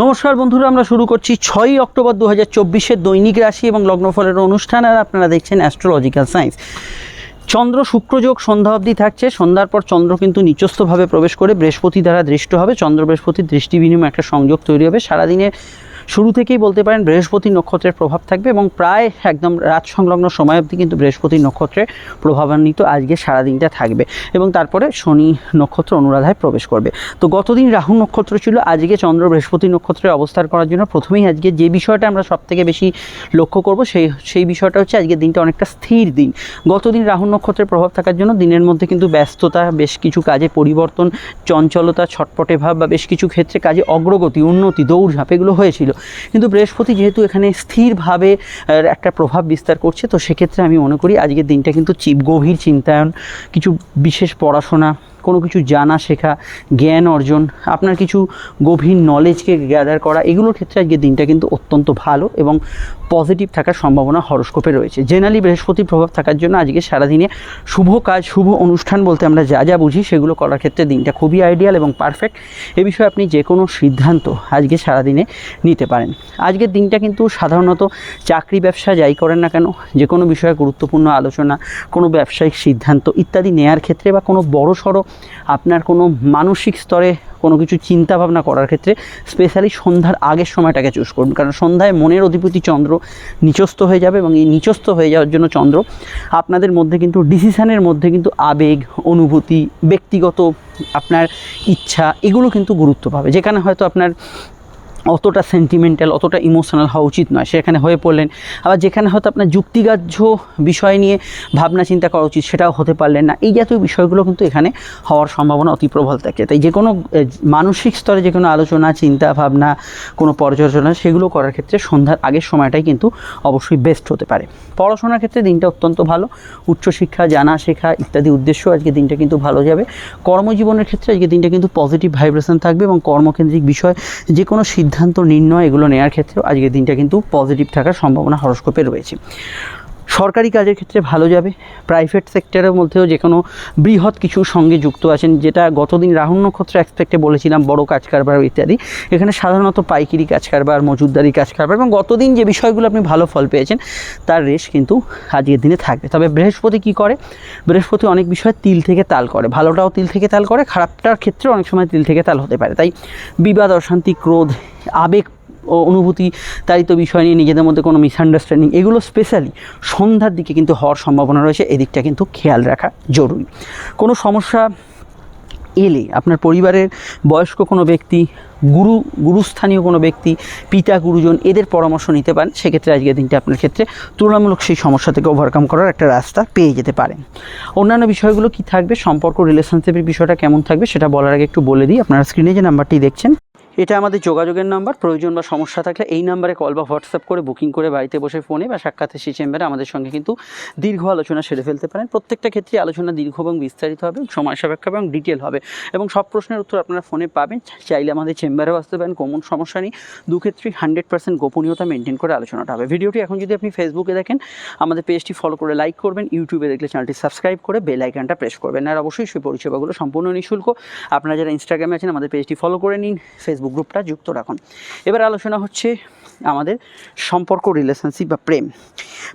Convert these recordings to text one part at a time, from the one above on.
নমস্কার বন্ধুরা, আমরা শুরু করছি ছয়ই অক্টোবর দু হাজার চব্বিশের দৈনিক রাশি এবং লগ্নফলের অনুষ্ঠান আর আপনারা দেখছেন অ্যাস্ট্রোলজিক্যাল সায়েন্স চন্দ্র শুক্রযোগ সন্ধ্যা অবধি থাকছে, সন্ধ্যার পর চন্দ্র কিন্তু নিচস্থভাবে প্রবেশ করে বৃহস্পতি দ্বারা দৃষ্ট হবে। চন্দ্র বৃহস্পতির দৃষ্টি বিনিময় একটা সংযোগ তৈরি হবে। সারাদিনে শুরু থেকেই বলতে পারেন বৃহস্পতি নক্ষত্রের প্রভাব থাকবে এবং প্রায় একদম রাত সংলগ্ন সময় অবধি কিন্তু বৃহস্পতি নক্ষত্রের প্রভাবান্বিত আজকে সারাদিনটা থাকবে এবং তারপরে শনি নক্ষত্র অনুরাধায় প্রবেশ করবে। তো গতদিন রাহু নক্ষত্র ছিল, আজকে চন্দ্র বৃহস্পতি নক্ষত্রে অবস্থান করার জন্য প্রথমেই আজকে যে বিষয়টা আমরা সব থেকে বেশি লক্ষ্য করব সেই সেই বিষয়টা হচ্ছে আজকের দিনটা অনেকটা স্থির দিন। গতদিন রাহু নক্ষত্রের প্রভাব থাকার জন্য দিনের মধ্যে কিন্তু ব্যস্ততা, বেশ কিছু কাজে পরিবর্তন, চঞ্চলতা, ছটপটে ভাব বা বেশ কিছু ক্ষেত্রে কাজে অগ্রগতি, উন্নতি, দৌড়ঝাঁপ এগুলো হয়েছিল। কিন্তু বৃহস্পতি যেহেতু এখানে স্থিরভাবে একটা প্রভাব বিস্তার করছে, তো সেক্ষেত্রে আমি মনে করি আজকের দিনটা কিন্তু চিপ গভীর চিন্তায়ন, কিছু বিশেষ পড়াশোনা, কোনো কিছু জানা শেখা, জ্ঞান অর্জন, আপনার কিছু গভীর নলেজকে গ্যাদার করা, এগুলোর ক্ষেত্রে আজকের দিনটা কিন্তু অত্যন্ত ভালো এবং পজিটিভ থাকার সম্ভাবনা হরস্কোপে রয়েছে। জেনারেলি বৃহস্পতির প্রভাব থাকার জন্য আজকে সারাদিনে শুভ কাজ, শুভ অনুষ্ঠান বলতে আমরা যা যা বুঝি সেগুলো করার ক্ষেত্রে দিনটা খুবই আইডিয়াল এবং পারফেক্ট এ বিষয়ে আপনি যে কোনো সিদ্ধান্ত আজকে সারাদিনে নিতে পারেন। আজকের দিনটা কিন্তু সাধারণত চাকরি ব্যবসা যাই করেন না কেন যে কোনো বিষয়ে গুরুত্বপূর্ণ আলোচনা, কোনো ব্যবসায়িক সিদ্ধান্ত ইত্যাদি নেয়ার ক্ষেত্রে বা কোনো বড় সড়ো আপনার কোনো মানসিক স্তরে কোনো কিছু চিন্তা ভাবনা করার ক্ষেত্রে স্পেশালি সন্ধ্যার আগের সময়টাকে চুজ করুন। কারণ সন্ধ্যায় মনের অধিপতি চন্দ্র নিচস্থ হয়ে যাবে এবং এই নিচস্থ হয়ে যাওয়ার জন্য চন্দ্র আপনাদের মধ্যে কিন্তু ডিসিশানের মধ্যে কিন্তু আবেগ, অনুভূতি, ব্যক্তিগত আপনার ইচ্ছা, এগুলো কিন্তু গুরুত্ব পাবে। যেখানে হয়তো আপনার অতটা সেন্টিমেন্টাল অতটা ইমোশনাল হওয়া উচিত নয়। সেখানে হয়ে পড়লেন। আবার যেখানে হয়তো আপনার যুক্তিগ্রাহ্য বিষয় নিয়ে ভাবনা চিন্তা করা উচিত, সেটাও হতে পারলেন না। এই জাতীয় বিষয়গুলো কিন্তু এখানে হওয়ার সম্ভাবনা অতি প্রবল থাকে। তাই যে কোনো মানসিক স্তরে যে কোনো আলোচনা, চিন্তা ভাবনা, কোনো পর্যালোচনা, সেগুলো করার ক্ষেত্রে সন্ধ্যার আগের সময়টাই কিন্তু অবশ্যই বেস্ট হতে পারে। পড়াশোনার ক্ষেত্রে দিনটা অত্যন্ত ভালো। উচ্চশিক্ষা, জানা শেখা ইত্যাদি উদ্দেশ্য আজকে দিনটা কিন্তু ভালো যাবে। কর্মজীবনের ক্ষেত্রে আজকে দিনটা কিন্তু পজিটিভ ভাইব্রেশন থাকবে এবং কর্মকেন্দ্রিক বিষয় যে কোনো সিদ্ধান্ত নির্ণয় এগুলো নেওয়ার ক্ষেত্রেও আজকের দিনটা কিন্তু পজিটিভ থাকার সম্ভাবনা হরস্কোপে রয়েছে। সরকারি কাজের ক্ষেত্রে ভালো যাবে। প্রাইভেট সেক্টরের মধ্যেও যে কোনো বৃহৎ কিছু সঙ্গে যুক্ত আছেন, যেটা গতদিন রাহুল নক্ষত্র এক্সপেক্টে বলেছিলাম, বড় কাজ কারবার ইত্যাদি। এখানে সাধারণত পাইকিরি কাজ কারবার মজুদদারি কাজ কারবার এবং গতদিন যে বিষয়গুলো আপনি ভালো ফল পেয়েছেন, তার রেশ কিন্তু আজকের দিনে থাকবে। তবে বৃহস্পতি কি করে? বৃহস্পতি অনেক বিষয় তিল থেকে তাল করে। ভালোটাও তিল থেকে তাল করে, খারাপটার ক্ষেত্রে অনেক সময় তিল থেকে তাল হতে পারে। তাই বিবাদ, অশান্তি, ক্রোধ আবেগ ও অনুভূতি তারিত বিষয় নিয়ে নিজেদের মধ্যে কোনো মিসআন্ডারস্ট্যান্ডিং এগুলো স্পেশালি সন্ধ্যার দিকে কিন্তু হওয়ার সম্ভাবনা রয়েছে। এদিকটা কিন্তু খেয়াল রাখা জরুরি। কোনো সমস্যা এলে আপনার পরিবারের বয়স্ক কোনো ব্যক্তি, গুরু, গুরুস্থানীয় কোনো ব্যক্তি, পিতা, গুরুজন এদের পরামর্শ নিতে পারেন। সেক্ষেত্রে আজকের দিনটা আপনার ক্ষেত্রে তুলনামূলক সেই সমস্যা থেকে ওভারকাম করার একটা রাস্তা পেয়ে যেতে পারেন। অন্যান্য বিষয়গুলো কি থাকবে, সম্পর্ক রিলেশনশিপের বিষয়টা কেমন থাকবে সেটা বলার আগে একটু বলে দিই। আপনারা স্ক্রিনে যে নাম্বারটি দেখছেন এটা আমাদের যোগাযোগের নাম্বার, প্রয়োজন বা সমস্যা থাকলে এই নাম্বারে কল বা হোয়াটসঅ্যাপ করে বুকিং করে বাড়িতে বসে ফোনে বা সাক্ষাৎ সেই চেম্বারে আমাদের সঙ্গে কিন্তু দীর্ঘ আলোচনা সেরে ফেলতে পারেন। প্রত্যেকটা ক্ষেত্রে আলোচনা দীর্ঘ এবং বিস্তারিত হবে, সময় সাপেক্ষ এবং ডিটেল হবে এবং সব প্রশ্নের উত্তর আপনারা ফোনে পাবেন। চাইলে আমাদের চেম্বারেও আসতে পারেন কোমন সমস্যা নেই। দু ক্ষেত্রেই হান্ড্রেড পার্সেন্ট গোপনীয়তা মেনটেন করে আলোচনাটা হবে। ভিডিওটি এখন যদি আপনি ফেসবুকে দেখেন, আমাদের পেজটি ফলো করে লাইক করবেন ইউটিউবে দেখলে চ্যানেলটি সাবস্ক্রাইব করে বেল প্রেস করবেন। আর অবশ্যই সেই পরিষেবাগুলো সম্পূর্ণ নিঃশুল্ক। আপনারা যারা ইনস্টাগ্রামে আছেন, আমাদের পেজটি ফলো করে নিন ফেসবুক গ্রুপটা যুক্ত রাখুন। এবার আলোচনা হচ্ছে আমাদের সম্পর্ক রিলেশনশিপ বা প্রেম।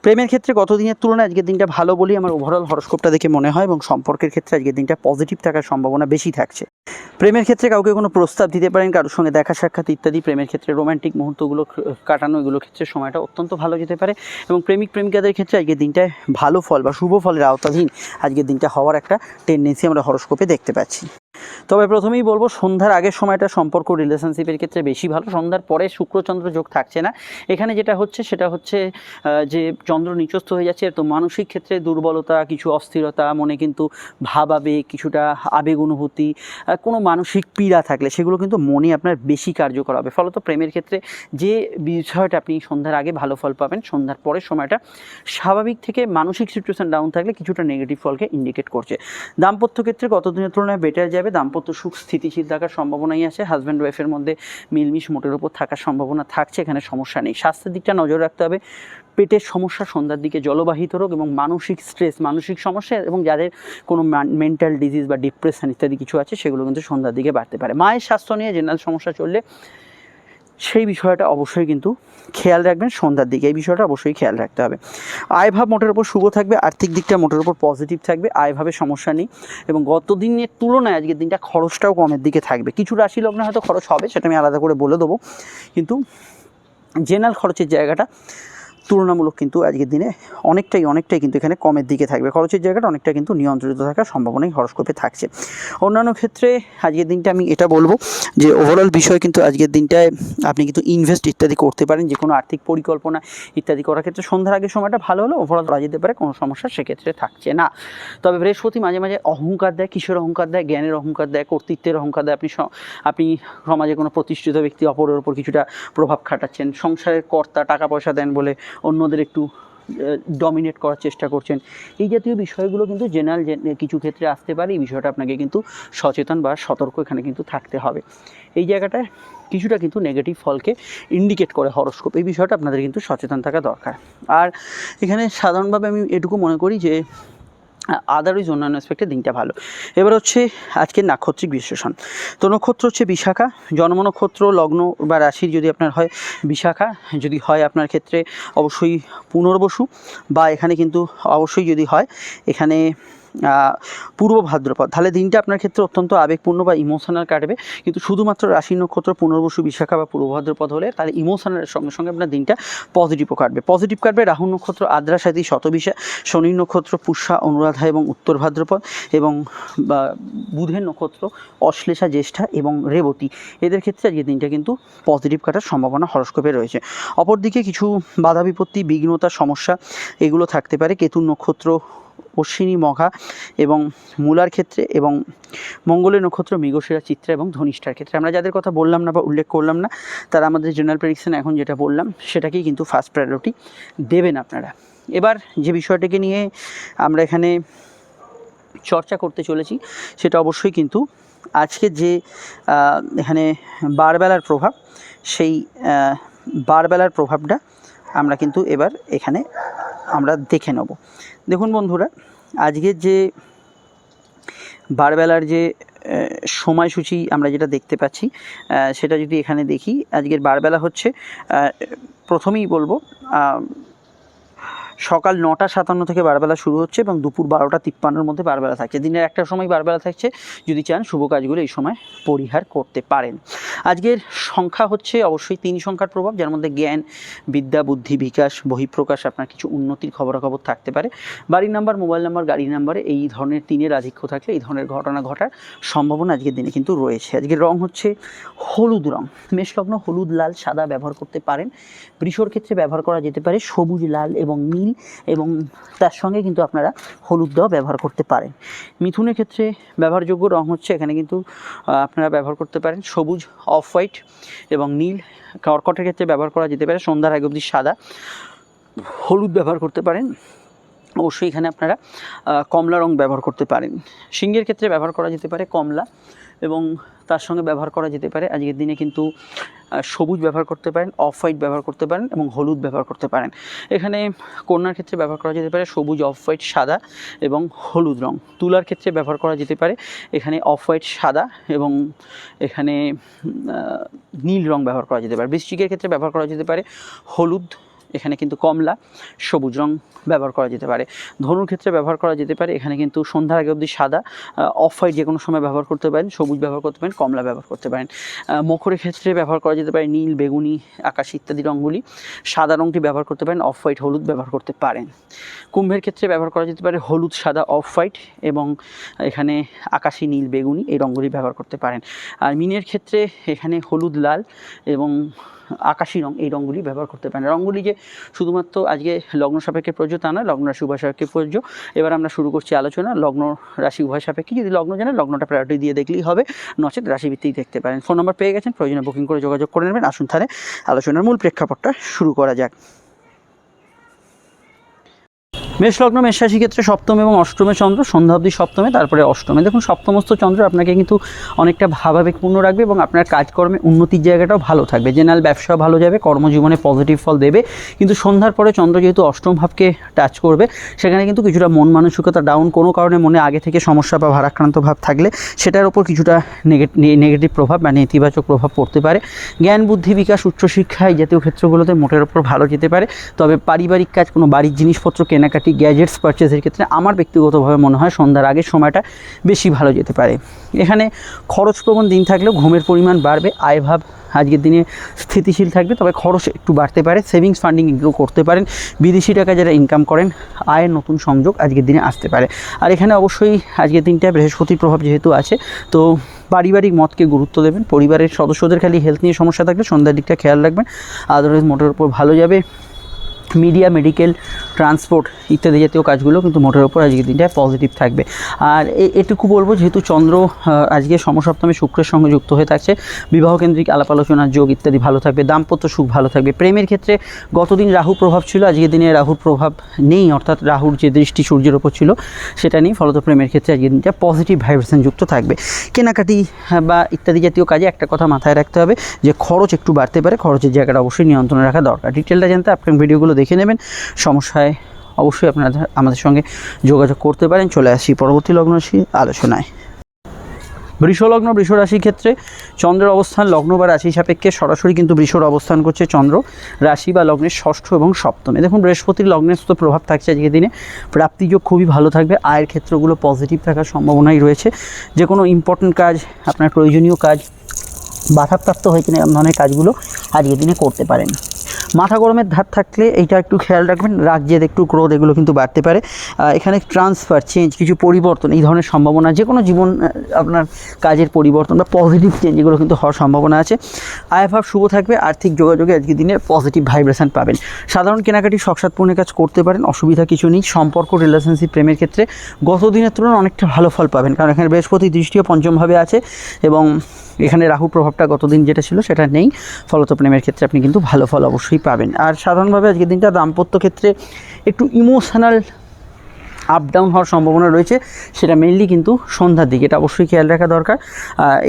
প্রেমের ক্ষেত্রে গত দিনের তুলনায় আজকের দিনটা ভালো বলি আমার ওভারঅল হরস্কোপটা দেখে মনে হয় এবং সম্পর্কের ক্ষেত্রে আজকের দিনটা পজিটিভ থাকার সম্ভাবনা বেশি থাকছে। প্রেমের ক্ষেত্রে কাউকে কোনো প্রস্তাব দিতে পারেন, কারোর সঙ্গে দেখা সাক্ষাৎ ইত্যাদি, প্রেমের ক্ষেত্রে রোম্যান্টিক মুহূর্তগুলো কাটানো এগুলো ক্ষেত্রে সময়টা অত্যন্ত ভালো যেতে পারে এবং প্রেমিক প্রেমিকাদের ক্ষেত্রে আজকের দিনটায় ভালো ফল বা শুভ ফলের আওতাধীন আজকের দিনটা হওয়ার একটা টেন্ডেন্সি আমরা হরস্কোপে দেখতে পাচ্ছি। তবে প্রথমেই বলব, সন্ধ্যার আগের সময়টা সম্পর্ক রিলেশনশিপের ক্ষেত্রে বেশি ভালো। সন্ধ্যার পরে শুক্রচন্দ্র যোগ থাকছে না। এখানে যেটা হচ্ছে, সেটা হচ্ছে যে চন্দ্র নিচস্থ হয়ে যাচ্ছে, তো মানসিক ক্ষেত্রে দুর্বলতা, কিছু অস্থিরতা, মনে কিন্তু ভাব আবেগ কিছুটা আবেগ অনুভূতি কোনো মানসিক পীড়া থাকলে সেগুলো কিন্তু মনে আপনার বেশি কার্যকর হবে। ফলত প্রেমের ক্ষেত্রে যে বিষয়টা আপনি সন্ধ্যার আগে ভালো ফল পাবেন, সন্ধ্যার পরের সময়টা স্বাভাবিক থেকে মানসিক সিচুয়েশন ডাউন থাকলে কিছুটা নেগেটিভ ফলকে ইন্ডিকেট করছে। দাম্পত্য ক্ষেত্রে গত দিনের তুলনায় বেটার যাবে? দাম্পত্য সুখ, স্থিতিশীল থাকার সম্ভাবনাই আছে হাজব্যান্ড ওয়াইফের মধ্যে মিলমিশ মোটের উপর থাকার সম্ভাবনা থাকছে, এখানে সমস্যা নেই। স্বাস্থ্যের দিকটা নজর রাখতে হবে। পেটের সমস্যা, সন্ধ্যার দিকে জলবাহিত রোগ এবং মানসিক স্ট্রেস মানসিক সমস্যা এবং যাদের কোনো মেন্টাল ডিজিজ বা ডিপ্রেশন ইত্যাদি কিছু আছে, সেগুলো কিন্তু সন্ধ্যার দিকে বাড়তে পারে। মায়ের স্বাস্থ্য নিয়ে জেনারেল সমস্যা চললে সেই বিষয়টা অবশ্যই কিন্তু খেয়াল রাখবেন সন্ধ্যার দিকে। এই বিষয়টা অবশ্যই খেয়াল রাখতে হবে। আয়ভাব মোটের ওপর শুভ থাকবে, আর্থিক দিকটা মোটের ওপর পজিটিভ থাকবে আয়ভাবে সমস্যা নেই এবং গত দিনের তুলনায় আজকের দিনটা খরচটাও কমের দিকে থাকবে। কিছু রাশি লগ্নে হয়তো খরচ হবে, সেটা আমি আলাদা করে বলে দেবো। কিন্তু জেনারেল খরচের জায়গাটা তুলনামূলক কিন্তু আজকের দিনে অনেকটাই অনেকটাই কিন্তু এখানে কমের দিকে থাকবে। খরচের জায়গাটা অনেকটা কিন্তু নিয়ন্ত্রিত থাকার সম্ভাবনাই হরস্কোপে থাকছে। অন্যান্য ক্ষেত্রে আজকের দিনটা আমি এটা বলব যে ওভারঅল বিষয় কিন্তু আজকের দিনটায় আপনি কিন্তু ইনভেস্ট ইত্যাদি করতে পারেন যে কোনো আর্থিক পরিকল্পনা ইত্যাদি করার ক্ষেত্রে। সন্ধ্যার আগে সময়টা ভালো হলে ওভারঅল করা যেতে পারে, কোনো সমস্যা সেক্ষেত্রে থাকছে না। তবে বৃহস্পতি মাঝে মাঝে অহংকার দেয়, কিসের অহংকার দেয়? জ্ঞানের অহংকার দেয়, কর্তৃত্বের অহংকার দেয়। আপনি আপনি সমাজে কোনো প্রতিষ্ঠিত ব্যক্তি অপরের ওপর কিছুটা প্রভাব খাটাচ্ছেন। সংসারের কর্তা টাকা পয়সা দেন বলে অন্যদের একটু ডমিনেট করার চেষ্টা করছেন। এই জাতীয় বিষয়গুলো কিন্তু জেনারেল কিছু ক্ষেত্রে আসতে পারে, এই বিষয়টা আপনাকে কিন্তু সচেতন বা সতর্ক এখানে কিন্তু থাকতে হবে। এই জায়গাটায় কিছুটা কিন্তু নেগেটিভ ফলকে ইন্ডিকেট করে হরস্কোপ এই বিষয়টা আপনাদের কিন্তু সচেতন থাকা দরকার। আর এখানে সাধারণভাবে আমি এটুকু মনে করি যে আদারওয়াইজ অন্যান্য অ্যাসপেক্টে দিনটা ভালো। এবার হচ্ছে আজকে নাক্ষত্রিক বিশ্লেষণ। তো নক্ষত্র হচ্ছে বিশাখা। জন্ম নক্ষত্র, লগ্ন বা রাশির যদি আপনার হয় বিশাখা, যদি হয় আপনার ক্ষেত্রে অবশ্যই পুনর্বসু বা এখানে কিন্তু অবশ্যই যদি হয়, এখানে পূর্ব ভাদ্রপদ। তাহলে দিনটা আপনার ক্ষেত্রে অত্যন্ত আবেগপূর্ণ বা ইমোশনাল কাটবে। কিন্তু শুধুমাত্র রাশি নক্ষত্র, পুনর্বসু, বিশাখা বা পূর্ব ভাদ্রপদ হলে তাহলে ইমোশনালের সঙ্গে সঙ্গে আপনার দিনটা পজিটিভও কাটবে। পজিটিভ কাটবে রাহু নক্ষত্র, আদ্রা সাথী, শতবিশা, শনি নক্ষত্র, পুষ্যা, অনুরাধা এবং উত্তর ভাদ্রপদ এবং বুধের নক্ষত্র, অশ্লেষা, জ্যেষ্ঠা এবং রেবতী। এদের ক্ষেত্রে আজকে দিনটা কিন্তু পজিটিভ কাটার সম্ভাবনা হরস্কোপে রয়েছে। অপরদিকে কিছু বাধা বিপত্তি, বিঘ্নতা, সমস্যা এগুলো থাকতে পারে। কেতুর নক্ষত্র অশ্বিনী মঘা এবং মূলার ক্ষেত্রে এবং মঙ্গলের নক্ষত্র মৃগশিরা, চিত্রা এবং ধনিষ্ঠার ক্ষেত্রে। আমরা যাদের কথা বললাম না বা উল্লেখ করলাম না, তারা আমাদের জেনারেল প্রেডিকশান এখন যেটা বললাম, সেটাকেই কিন্তু ফার্স্ট প্রায়োরিটি দেবেন আপনারা। এবার যে বিষয়টাকে নিয়ে আমরা এখানে চর্চা করতে চলেছি, সেটা অবশ্যই কিন্তু আজকে যে এখানে বারবেলার প্রভাব, সেই বারবেলার প্রভাবটা আমরা কিন্তু এবার এখানে আমরা দেখে নেব। দেখুন বন্ধুরা আজকের যে বারবেলার যে সময়সূচি আমরা যেটা দেখতে পাচ্ছি সেটা যদি এখানে দেখি, আজকের বারবেলা হচ্ছে প্রথমেই বলব সকাল নটা সাতান্ন থেকে বারবেলা শুরু হচ্ছে এবং দুপুর বারোটা তিপ্পান্নর মধ্যে বারবেলা থাকছে। দিনের একটা সময় বারবেলা থাকছে। যদি চান শুভ কাজগুলো এই সময় পরিহার করতে পারেন। আজকের সংখ্যা হচ্ছে অবশ্যই তিন সংখ্যার প্রভাব, যার মধ্যে জ্ঞান, বিদ্যা, বুদ্ধি, বিকাশ, বহিঃপ্রকাশ, আপনার কিছু উন্নতির খবরাখবর থাকতে পারে। বাড়ির নাম্বার, মোবাইল নাম্বার, গাড়ির নাম্বারে, এই ধরনের তিনের আধিক্য থাকলে এই ধরনের ঘটনা ঘটার সম্ভাবনা আজকের দিনে কিন্তু রয়েছে। আজকের রং হচ্ছে হলুদ রং। মেষলগ্ন হলুদ, লাল, সাদা ব্যবহার করতে পারেন। বৃষর ক্ষেত্রে ব্যবহার করা যেতে পারে সবুজ, লাল এবং নীল এবং তার সঙ্গে কিন্তু আপনারা হলুদ দেওয়া ব্যবহার করতে পারেন। মিথুনের ক্ষেত্রে ব্যবহারযোগ্য রং হচ্ছে এখানে কিন্তু আপনারা ব্যবহার করতে পারেন সবুজ অফ হোয়াইট এবং নীল। কর্কটের ক্ষেত্রে ব্যবহার করা যেতে পারে সন্ধ্যার আগে অবধি সাদা। হলুদ ব্যবহার করতে পারেন। অবশ্যই এখানে আপনারা কমলা রং ব্যবহার করতে পারেন। সিংহের ক্ষেত্রে ব্যবহার করা যেতে পারে কমলা এবং তার সঙ্গে ব্যবহার করা যেতে পারে, আজকের দিনে কিন্তু সবুজ ব্যবহার করতে পারেন অফ হোয়াইট ব্যবহার করতে পারেন এবং হলুদ ব্যবহার করতে পারেন। এখানে কন্যার ক্ষেত্রে ব্যবহার করা যেতে পারে সবুজ অফ হোয়াইট সাদা এবং হলুদ রং। তুলার ক্ষেত্রে ব্যবহার করা যেতে পারে এখানে অফ হোয়াইট সাদা এবং এখানে নীল রং ব্যবহার করা যেতে পারে। বৃষ্টিকের ক্ষেত্রে ব্যবহার করা যেতে পারে হলুদ এখানে কিন্তু কমলা, সবুজ রং ব্যবহার করা যেতে পারে। ধনুর ক্ষেত্রে ব্যবহার করা যেতে পারে, এখানে কিন্তু সন্ধ্যার আগে অবধি সাদা অফ হোয়াইট যে কোনো সময় ব্যবহার করতে পারেন, সবুজ ব্যবহার করতে পারেন, কমলা ব্যবহার করতে পারেন। মকরের ক্ষেত্রে ব্যবহার করা যেতে পারে নীল, বেগুনি, আকাশ ইত্যাদি রঙগুলি। সাদা রঙটি ব্যবহার করতে পারেন অফ হোয়াইট হলুদ ব্যবহার করতে পারেন। কুম্ভের ক্ষেত্রে ব্যবহার করা যেতে পারে হলুদ, সাদা অফ হোয়াইট এবং এখানে আকাশি, নীল, বেগুনি এই রঙগুলি ব্যবহার করতে পারেন। আর মিনের ক্ষেত্রে এখানে হলুদ, লাল এবং আকাশি রং, এই রঙগুলি ব্যবহার করতে পারেন। রঙগুলি যে শুধুমাত্র আজকে লগ্ন সাপেক্ষে প্রযোজ্য তা নয়, লগ্ন রাশি উভয় সাপেক্ষে প্রযোজ্য। এবার আমরা শুরু করছি আলোচনা। লগ্ন রাশি উভয় সাপেক্ষে যদি লগ্ন জানেন, লগ্নটা প্রায়োরিটি দিয়ে দেখলেই হবে। নচেত রাশিভিত্তিক দেখতে পারেন। ফোন নাম্বার পেয়ে গেছেন, প্রয়োজনে বুকিং করে যোগাযোগ করে নেবেন। আসুন তাহলে আলোচনার মূল প্রেক্ষাপটটা শুরু করা যাক। মেষলগ্ন মেষ রাশি ক্ষেত্রে সপ্তম এবং অষ্টমে চন্দ্র সন্ধ্যা অবধি সপ্তমে, তারপরে অষ্টমে। দেখুন সপ্তমস্ত চন্দ্র আপনাকে কিন্তু অনেকটা ভাবাবেগপূর্ণ রাখবে এবং আপনার কাজকর্মে উন্নতির জায়গাটাও ভালো থাকবে। জেনারেল ব্যবসাও ভালো যাবে, কর্মজীবনে পজিটিভ ফল দেবে। কিন্তু সন্ধ্যার পরে চন্দ্র যেহেতু অষ্টম ভাবকে টাচ করবে, সেখানে কিন্তু কিছুটা মন মানসিকতা ডাউন কোনো কারণে মনে আগে থেকে সমস্যা বা ভারাক্রান্ত ভাব থাকলে সেটার ওপর কিছুটা নেগেটিভ প্রভাব মানে নেতিবাচক প্রভাব পড়তে পারে। জ্ঞান, বুদ্ধি বিকাশ, উচ্চশিক্ষা এই জাতীয় ক্ষেত্রগুলোতে মোটের ওপর ভালো যেতে পারে। তবে পারিবারিক কাজ, কোনো বাড়ির জিনিসপত্র কেনাকাটি গ্যাজেটস পারচেজের ক্ষেত্রে আমার ব্যক্তিগতভাবে মনে হয় সন্ধ্যার আগের সময়টা বেশি ভালো যেতে পারে। এখানে খরচপ্রবণ দিন থাকলেও ঘুমের পরিমাণ বাড়বে আয়ভাব আজকের দিনে স্থিতিশীল থাকবে, তবে খরচ একটু বাড়তে পারে। সেভিংস ফান্ডিং এগুলো করতে পারেন। বিদেশি টাকা যারা ইনকাম করেন, আয়ের নতুন সংযোগ আজকের দিনে আসতে পারে। আর এখানে অবশ্যই আজকের দিনটা বৃহস্পতির প্রভাব যেহেতু আছে, তো পারিবারিক মতকে গুরুত্ব দেবেন। পরিবারের সদস্যদের খালি হেলথ নিয়ে সমস্যা থাকলে সন্ধ্যার দিকটা খেয়াল রাখবেন। আদারওয়াইজ মোটের উপর ভালো যাবে। মিডিয়া মেডিকেল ট্রান্সপোর্ট ইত্যাদি জাতীয় কাজগুলো কিন্তু মোটের ওপর আজকের দিনটায় পজিটিভ থাকবে। আর এটুকু বলব যেহেতু চন্দ্র আজকে সমসপ্তমে শুক্রের সঙ্গে যুক্ত হয়ে থাকছে বিবাহ কেন্দ্রিক আলাপ আলোচনার যোগ ইত্যাদি ভালো থাকবে দাম্পত্য সুখ ভালো থাকবে। প্রেমের ক্ষেত্রে গতদিন রাহু প্রভাব ছিল আজকের দিনে রাহুর প্রভাব নেই অর্থাৎ রাহুর যে দৃষ্টি সূর্যের ওপর ছিল সেটা নেই ফলত প্রেমের ক্ষেত্রে আজকের দিনটা পজিটিভ ভাইব্রেশন যুক্ত থাকবে। কেনাকাটি হ্যাঁ, বা ইত্যাদি জাতীয় কাজে একটা কথা মাথায় রাখতে হবে যে খরচ একটু বাড়তে পারে খরচের জায়গাটা অবশ্যই নিয়ন্ত্রণে রাখা দরকার। ডিটেলটা জানতে আপনার ভিডিওগুলো দেখে নেবেন। সমস্যায় অবশ্যই আপনারা আমাদের সঙ্গে যোগাযোগ করতে পারেন। চলে আসি পরবর্তী লগ্নরাশি আলোচনায়। বৃষলগ্ন বৃষ রাশির ক্ষেত্রে চন্দ্রের অবস্থান লগ্ন বা রাশি সাপেক্ষে সরাসরি কিন্তু বৃষর অবস্থান করছে চন্দ্র। রাশি বা লগ্নের ষষ্ঠ এবং সপ্তমে। দেখুন, বৃহস্পতির লগ্নের তো প্রভাব থাকছে আজকের দিনে। প্রাপ্তিযোগ খুবই ভালো থাকবে। আয়ের ক্ষেত্রগুলো পজিটিভ থাকার সম্ভাবনাই রয়েছে। যে কোনো ইম্পর্টেন্ট কাজ, আপনার প্রয়োজনীয় কাজ, বাধাপ্রাপ্ত হয়ে কিনা এরকম ধরনের কাজগুলো আজকের দিনে করতে পারেন। মাথা গরমের ধার থাকলে এইটা একটু খেয়াল রাখবেন। রাগ, জেদ, একটু ক্রোধ, এগুলো কিন্তু বাড়তে পারে। এখানে ট্রান্সফার চেঞ্জ কিছু পরিবর্তন, এই ধরনের সম্ভাবনা যে কোনো জীবন আপনার কাজের পরিবর্তন বা পজিটিভ চেঞ্জ এগুলো কিন্তু হওয়ার সম্ভাবনা আছে। আয়ভাব শুভ থাকবে, আর্থিক যোগাযোগে আজকের দিনে পজিটিভ ভাইব্রেশন পাবেন। সাধারণ কেনাকাটি শখসাত কাজ করতে পারেন, অসুবিধা কিছু নেই। সম্পর্ক রিলেশনশিপ প্রেমের ক্ষেত্রে গত দিনের তুলনায় অনেকটা ভালো ফল পাবেন, কারণ এখানে বৃহস্পতি দৃষ্টিও পঞ্চমভাবে আছে এবং এখানে রাহু প্রভাবটা গতদিন যেটা ছিল সেটা নেই। ফলত প্রেমের ক্ষেত্রে আপনি কিন্তু ভালো ফল অবশ্যই পাবেন। আর সাধারণভাবে আজকের দিনটা দাম্পত্য ক্ষেত্রে একটু ইমোশনাল আপ ডাউন হওয়ার সম্ভাবনা রয়েছে। সেটা মেনলি কিন্তু সন্ধ্যার দিকে। এটা অবশ্যই খেয়াল রাখা দরকার।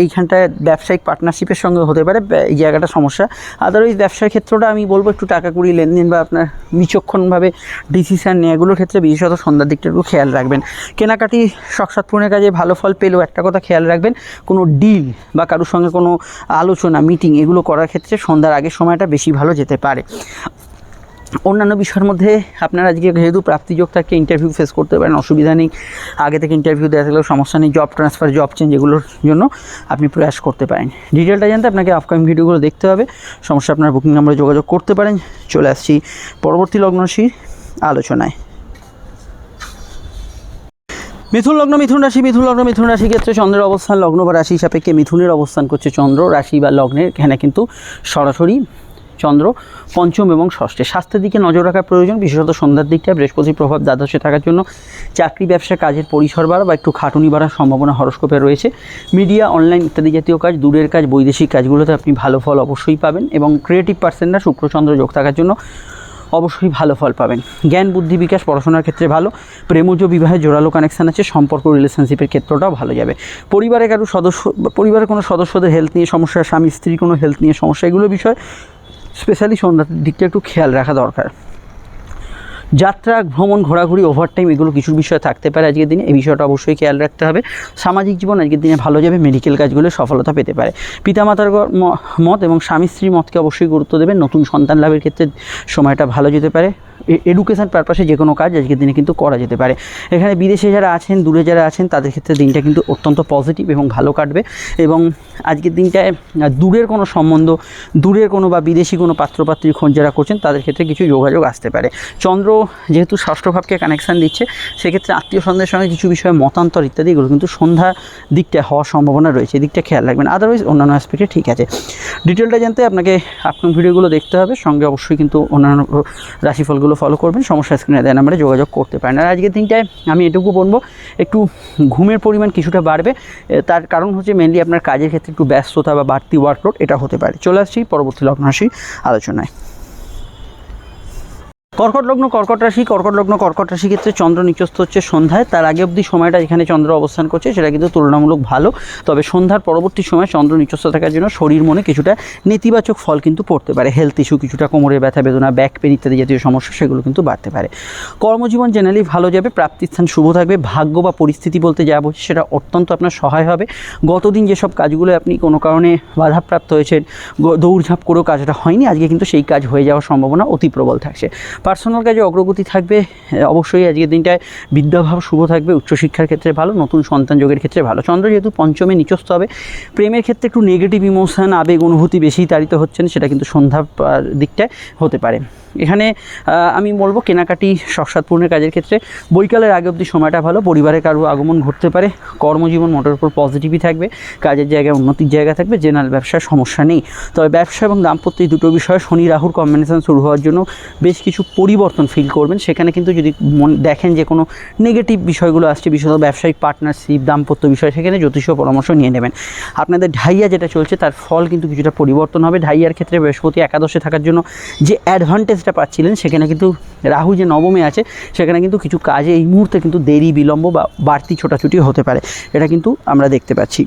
এইখানটায় ব্যবসায়িক পার্টনারশিপের সঙ্গে হতে পারে। এই জায়গাটা সমস্যা। আদারওয়াইজ ব্যবসার ক্ষেত্রটা আমি বলব একটু টাকা কুড়ি লেনদেন বা আপনার বিচক্ষণভাবে ডিসিশান নেওয়াগুলোর ক্ষেত্রে বিশেষত সন্ধ্যার দিকটা একটু খেয়াল রাখবেন। কেনাকাটি শখসাৎপূর্ণের কাজে ভালো ফল পেলেও একটা কথা খেয়াল রাখবেন, কোনো ডিল বা কারোর সঙ্গে কোনো আলোচনা মিটিং এগুলো করার ক্ষেত্রে সন্ধ্যার আগের সময়টা বেশি ভালো যেতে পারে। অন্যান্য বিষয়ের মধ্যে আপনারা আজকে যেহেতু প্রাপ্তিযোগ থাকে ইন্টারভিউ ফেস করতে পারেন, অসুবিধা নেই। আগে থেকে ইন্টারভিউ দেওয়া থাকলেও সমস্যা নেই জব ট্রান্সফার জব চেঞ্জ এগুলোর জন্য আপনি প্রয়াস করতে পারেন। ডিটেলটা জানতে আপনাকে আপকামিং ভিডিওগুলো দেখতে হবে। সমস্যা আপনার বুকিং নাম্বারে যোগাযোগ করতে পারেন। চলে আসছি পরবর্তী লগ্নরাশির আলোচনায়। মিথুন লগ্ন, মিথুন রাশি, মিথুন লগ্ন, মিথুন রাশি ক্ষেত্রে চন্দ্রের অবস্থান, লগ্ন বা রাশি সাপেক্ষে মিথুনের অবস্থান করছে চন্দ্র, রাশি বা লগ্নের, এখানে কিন্তু সরাসরি চন্দ্র, পঞ্চম এবং ষষ্ঠে। স্বাস্থ্যের দিকে নজর রাখা প্রয়োজন, বিশেষত সন্ধ্যার দিকটা, বৃহস্পতির প্রভাব দ্বাদশে থাকার জন্য চাকরি ব্যবসা কাজের পরিসর বাড়া বা একটু খাটুনি বাড়ার সম্ভাবনা হরস্কোপে রয়েছে। মিডিয়া, অনলাইন ইত্যাদি জাতীয় কাজ, দূরের কাজ, বৈদেশিক কাজগুলোতে আপনি ভালো ফল অবশ্যই পাবেন এবং ক্রিয়েটিভ পার্সনরা শুক্রচন্দ্র যোগ থাকার জন্য অবশ্যই ভালো ফল পাবেন। জ্ঞান, বুদ্ধি বিকাশ, পড়াশোনার ক্ষেত্রে ভালো। প্রেমজ, বিবাহে জোরালো কানেকশান আছে, সম্পর্ক রিলেশনশিপের ক্ষেত্রটাও ভালো যাবে। পরিবারের কারও সদস্য, পরিবারের কোনো সদস্যদের হেলথ নিয়ে সমস্যা, স্বামী, স্ত্রীর কোনো হেলথ নিয়ে সমস্যা, এগুলো বিষয় স্পেশালি সন্ধ্যার দিকটা একটু খেয়াল রাখা দরকার। যাত্রা, ভ্রমণ, ঘোরাঘুরি ওভারটাইম এগুলো কিছু বিষয় থাকতে পারে আজকের দিনে। এই বিষয়টা অবশ্যই খেয়াল রাখতে হবে। সামাজিক জীবন আজকের দিনে ভালো যাবে মেডিকেল কাজগুলো সফলতা পেতে পারে। পিতামাতার মত এবং স্বামী স্ত্রীর মতকে অবশ্যই গুরুত্ব দেবেন। নতুন সন্তান লাভের ক্ষেত্রে সময়টা ভালো যেতে পারে। এডুকেশন পারপাসে যে কোনো কাজ আজকের দিনে কিন্তু করা যেতে পারে। এখানে বিদেশে যারা আছেন, দূরে যারা আছেন, তাদের ক্ষেত্রে দিনটা কিন্তু অত্যন্ত পজিটিভ এবং ভালো কাটবে। এবং আজকের দিনটায় দূরের কোনো সম্বন্ধ, দূরের কোনো বা বিদেশি কোনো পাত্রপাত্রীর খোঁজ যারা করছেন, তাদের ক্ষেত্রে কিছু যোগাযোগ আসতে পারে। চন্দ্র যেহেতু ষষ্ঠ ভাবকে কানেকশান দিচ্ছে, সেক্ষেত্রে আত্মীয় স্বজনদের সঙ্গে কিছু বিষয়ে মতান্তর ইত্যাদি, এগুলো কিন্তু সন্ধ্যা দিকটা হওয়ার সম্ভাবনা রয়েছে। এদিকটা খেয়াল রাখবেন। আদারওয়াইজ অন্যান্য অ্যাসপেক্টে ঠিক আছে। ডিটেলটা জানতে আপনাকে, আপনার ভিডিওগুলো দেখতে হবে। সঙ্গে অবশ্যই কিন্তু অন্যান্য রাশিফলগুলো ফলো করবেন, সমস্যা স্ক্রিনে দেয় নাম্বারে যোগাযোগ করতে পারেন। আর আজকের দিনটায় আমি এটুকু বলব, একটু ঘুমের পরিমাণ কিছুটা বাড়বে তার কারণ হচ্ছে মেনলি আপনার কাজের ক্ষেত্রে একটু ব্যস্ততা বা বাড়তি ওয়ার্কলোড এটা হতে পারে। চলে আসছি পরবর্তী লগ্ন আলোচনায়। কর্কট লগ্ন, কর্কট রাশি, কর্কট লগ্ন, কর্কট রাশি ক্ষেত্রে চন্দ্র নিচস্থ হচ্ছে সন্ধ্যায়। তার আগে অবধি সময়টা এখানে চন্দ্র অবস্থান করছে, সেটা কিন্তু তুলনামূলক ভালো। তবে সন্ধ্যার পরবর্তী সময় চন্দ্র নিচস্থ থাকার জন্য শরীর, মনে কিছুটা নেতিবাচক ফল কিন্তু পড়তে পারে। হেলথ ইস্যু কিছুটা কোমরের ব্যথা, বেদনা ব্যাক পেন ইত্যাদি জাতীয় সমস্যা, সেগুলো কিন্তু বাড়তে পারে। কর্মজীবন জেনারেলি ভালো যাবে, প্রাপ্তিস্থান শুভ থাকবে। ভাগ্য বা পরিস্থিতি বলতে যা বলছি সেটা অত্যন্ত আপনার সহায় হবে। গতদিন যেসব কাজগুলো আপনি কোনো কারণে বাধাপ্রাপ্ত হয়েছেন দৌড়ঝাঁপ করেও কাজটা হয়নি, আজকে কিন্তু সেই কাজ হয়ে যাওয়ার সম্ভাবনা অতি প্রবল থাকছে। পার্সোনাল কাজে অগ্রগতি থাকবে অবশ্যই আজকের দিনটায় বিদ্যাভাব শুভ থাকবে, উচ্চশিক্ষার ক্ষেত্রে ভালো, নতুন সন্তান যোগের ক্ষেত্রে ভালো। চন্দ্র যেহেতু পঞ্চমে নিচস্থ হবে, প্রেমের ক্ষেত্রে একটু নেগেটিভ ইমোশন আবেগ, অনুভূতি বেশি তাড়িত হচ্ছেন, সেটা কিন্তু সন্ধ্যা দিকটায় হতে পারে। এখানে আমি বলব কেনাকাটি শখসাদপূর্ণের কাজের ক্ষেত্রে বৈকালের আগে অবধি সময়টা ভালো পরিবারের কারও আগমন ঘটতে পারে, কর্মজীবন মোটের উপর পজিটিভই থাকবে, কাজের জায়গায় উন্নতির জায়গা থাকবে জেনারেল ব্যবসায় সমস্যা নেই। তবে ব্যবসা এবং দাম্পত্য এই দুটো বিষয়ে শনি, রাহুর কম্বিনেশন শুরু হওয়ার জন্য বেশ কিছু পরিবর্তন ফিল করবেন। সেখানে কিন্তু যদি দেখেন যে কোনো নেগেটিভ বিষয়গুলো আসছে, বিশেষত ব্যবসায়িক পার্টনারশিপ দাম্পত্য বিষয়, সেখানে জ্যোতিষ পরামর্শ নিয়ে নেবেন। আপনাদের ঢাইয়া যেটা চলছে, তার ফল কিন্তু কিছুটা পরিবর্তন হবে। ঢাইয়ার ক্ষেত্রে বৃহস্পতি একাদশে থাকার জন্য যে অ্যাডভান্টেজটা পাচ্ছিলেন, সেখানে কিন্তু রাহু যে নবমে আছে, সেখানে কিন্তু কিছু কাজে এই মুহূর্তে কিন্তু দেরি, বিলম্ব বা বাড়তি ছোটাছুটি হতে পারে। এটা কিন্তু আমরা দেখতে পাচ্ছি।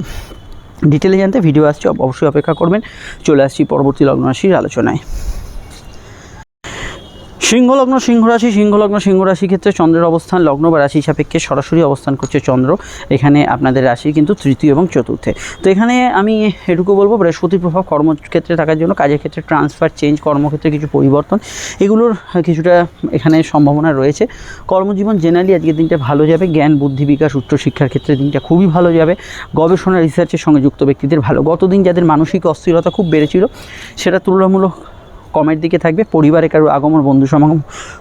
ডিটেলে জানতে ভিডিও আসছে, অবশ্যই অপেক্ষা করবেন। চলে আসছি পরবর্তী লগ্ন রাশির আলোচনায়। সিংহলগ্ন সিংহরাশি সিংহলগ্ন সিংহরাশি ক্ষেত্রে চন্দ্রের অবস্থান, লগ্ন বা রাশি সাপেক্ষে সরাসরি অবস্থান করছে চন্দ্র। এখানে আপনাদের রাশি কিন্তু তৃতীয় এবং চতুর্থে। তো এখানে আমি এটুকু বলব বৃহস্পতির প্রভাব কর্মক্ষেত্রে থাকার জন্য, কাজের ক্ষেত্রে ট্রান্সফার চেঞ্জ কর্মক্ষেত্রে কিছু পরিবর্তন, এগুলোর কিছুটা এখানে সম্ভাবনা রয়েছে। কর্মজীবন জেনারেলি আজকের দিনটা ভালো যাবে। জ্ঞান, বুদ্ধি, বিকাশ উচ্চশিক্ষার ক্ষেত্রে দিনটা খুবই ভালো যাবে। গবেষণা রিসার্চের সঙ্গে যুক্ত ব্যক্তিদের ভালো। গতদিন যাদের মানসিক অস্থিরতা খুব বেড়েছিল, সেটা তুলনামূলক কমের দিকে থাকবে, পরিবারে কারও আগমন বন্ধু সমাগম